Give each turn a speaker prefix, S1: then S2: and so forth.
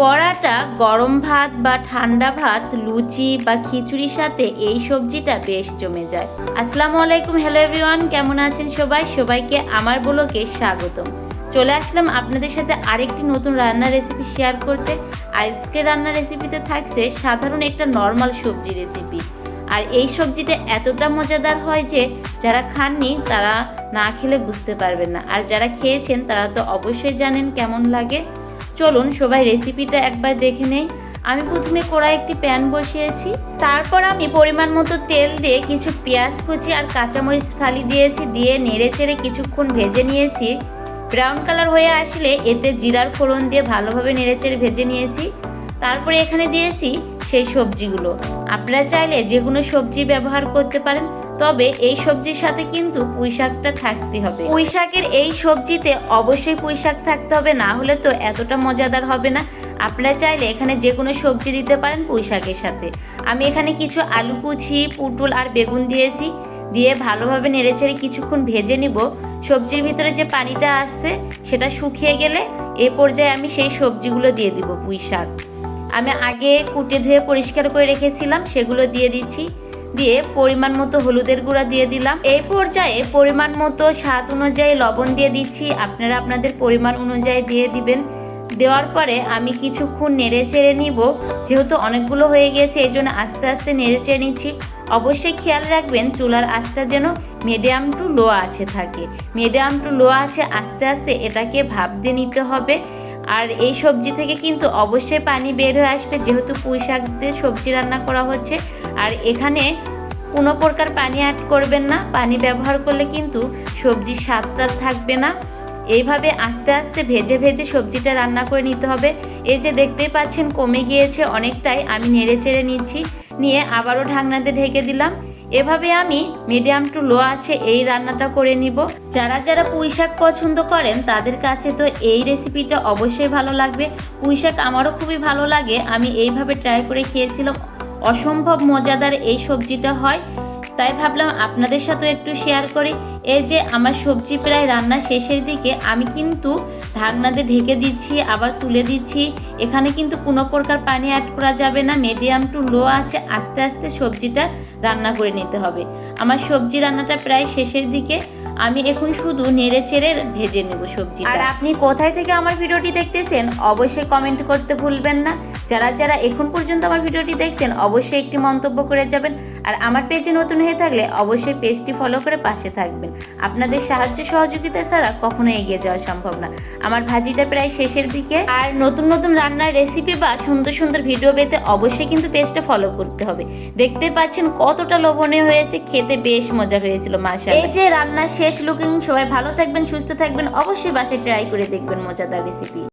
S1: পরাটা গরম ভাত বা ঠান্ডা ভাত, লুচি বা খিচুড়ির সাথে এই সবজিটা বেশ জমে যায়। আসসালামু আলাইকুম হ্যালো এভরিওয়ান কেমন আছেন সবাই? সবাইকে আমার ব্লগে স্বাগতম। চলে আসলাম আপনাদের সাথে আরেকটি নতুন রান্নার রেসিপি শেয়ার করতে। আজকে রান্নার রেসিপিতে থাকছে সাধারণ একটা নর্মাল সবজি রেসিপি আর এই সবজিটা এতটা মজাদার হয় যে, যারা খাননি তারা না খেলে বুঝতে পারবেন না। আর যারা খেয়েছেন তারা তো অবশ্যই জানেন কেমন লাগে। চলুন সবাই রেসিপিটা একবার দেখে নেই। আমি প্রথমে কড়াই একটি প্যান বসিয়েছি। তারপর আমি পরিমাণ মতো তেল দিয়ে কিছু পেঁয়াজ কুচি আর কাঁচামরিচ ফালি দিয়েছি, দিয়ে নেড়ে চেড়ে কিছুক্ষণ ভেজে নিয়েছি। ব্রাউন কালার হয়ে আসলে এতে জিরার ফোড়ন দিয়ে ভালোভাবে নেড়ে চেড়ে ভেজে নিয়েছি। তারপরে এখানে দিয়েছি সেই সবজিগুলো। আপনারা চাইলে যে কোনো সবজি ব্যবহার করতে পারেন। তবে এই সবজির সাথে কিন্তু পুঁই শাকটা থাকতে হবে। পুঁই শাকের এই সবজিতে অবশ্যই পুঁই শাক থাকতে হবে, না হলে তো এতটা মজাদার হবে না। আপনারা চাইলে এখানে যে কোনো সবজি দিতে পারেন পুঁই শাকের সাথে। আমি এখানে কিছু আলু কুচি, পুটুল আর বেগুন দিয়েছি। দিয়ে ভালোভাবে নেড়েচেড়ে কিছুক্ষণ ভেজে নিব। সবজির ভিতরে যে পানিটা আসছে, সেটা শুকিয়ে গেলে এ পর্যায়ে আমি সেই সবজিগুলো দিয়ে দিব পুঁই শাক আমি আগে কুটে ধুয়ে পরিষ্কার করে রেখেছিলাম, সেগুলো দিয়ে দিচ্ছি। দিয়ে পরিমাণ মতো হলুদের গুঁড়া দিয়ে দিলাম। এই পর্যায়ে পরিমাণ মতো স্বাদ অনুযায়ী লবণ দিয়ে দিচ্ছি। আপনারা আপনাদের পরিমাণ অনুযায়ী দিয়ে দিবেন। দেওয়ার পরে আমি কিছুক্ষণ নেড়ে চেড়ে নিব। যেহেতু অনেকগুলো হয়ে গেছে এই জন্য আস্তে আস্তে নেড়ে চেড়ে নিচ্ছি। অবশ্যই খেয়াল রাখবেন, চুলার আঁচটা যেন মিডিয়াম টু লো আছে থাকে। মিডিয়াম টু লো আছে, আস্তে আস্তে এটাকে ভাপ দিয়ে নিতে হবে। আর এই সবজি থেকে কিন্তু অবশ্যই পানি বের হয়ে আসবে। যেহেতু পুঁই শাক দিয়ে সবজি রান্না করা হচ্ছে আর এখানে কোনো প্রকার পানি অ্যাড করবেন না। পানি ব্যবহার করলে কিন্তু সবজির স্বাদটা থাকবে না। এইভাবে আস্তে আস্তে ভেজে ভেজে সবজিটা রান্না করে নিতে হবে। এই যে দেখতেই পাচ্ছেন কমে গিয়েছে অনেকটাই, আমি নেড়ে চেড়ে নিচ্ছি। নিয়ে আবারও ঢাকনাতে ঢেকে দিলাম। এভাবে আমি মিডিয়াম টু লো আছে এই রান্নাটা করে নিব। যারা যারা পুঁই শাক পছন্দ করেন, তাদের কাছে তো এই রেসিপিটা অবশ্যই ভালো লাগবে। পুঁই শাক আমারও খুবই ভালো লাগে। আমি এইভাবে ট্রাই করে খেয়েছিলাম। অসম্ভব মজাদার এই সবজিটা হয়। তাই ভাবলাম আপনাদের সাথেও একটু শেয়ার করি। এই যে আমার সবজি প্রায় রান্না শেষের দিকে আমি কিন্তু ঢাকনাতে ঢেকে দিচ্ছি, আবার তুলে দিচ্ছি। এখানে কিন্তু কোনো প্রকার পানি অ্যাড করা যাবে না মিডিয়াম টু লো আছে। আস্তে আস্তে সবজিটা রান্না করে নিতে হবে। আমার সবজি রান্নাটা প্রায় শেষের দিকে। আমি এখন শুধু নেড়ে চেড়ে ভেজে নেব সবজি আর আপনি কোথায় থেকে আমার ভিডিওটি দেখতেছেন, অবশ্যই কমেন্ট করতে ভুলবেন না। যারা যারা এখন পর্যন্ত আমার ভিডিওটি দেখছেন, অবশ্যই একটি মন্তব্য করে যাবেন। আর আমার পেজে নতুন হয়ে থাকলে অবশ্যই পেজটি ফলো করে পাশে থাকবেন। আপনাদের সাহায্য সহযোগিতা ছাড়া কখনো এগিয়ে যাওয়া সম্ভব না। আমার ভাজিটা প্রায় শেষের দিকে। আর নতুন নতুন রান্নার রেসিপি বা সুন্দর সুন্দর ভিডিও পেতে অবশ্যই কিন্তু পেজটা ফলো করতে হবে। দেখতে পাচ্ছেন কতটা লোভনীয় হয়েছে, খেতে বেশ মজা হয়েছিল মাসা এই যে রান্না শেষ লুকিং সবাই ভালো থাকবেন, সুস্থ থাকবেন, অবশ্যই বাসায় ট্রাই করে দেখবেন মজাদার রেসিপি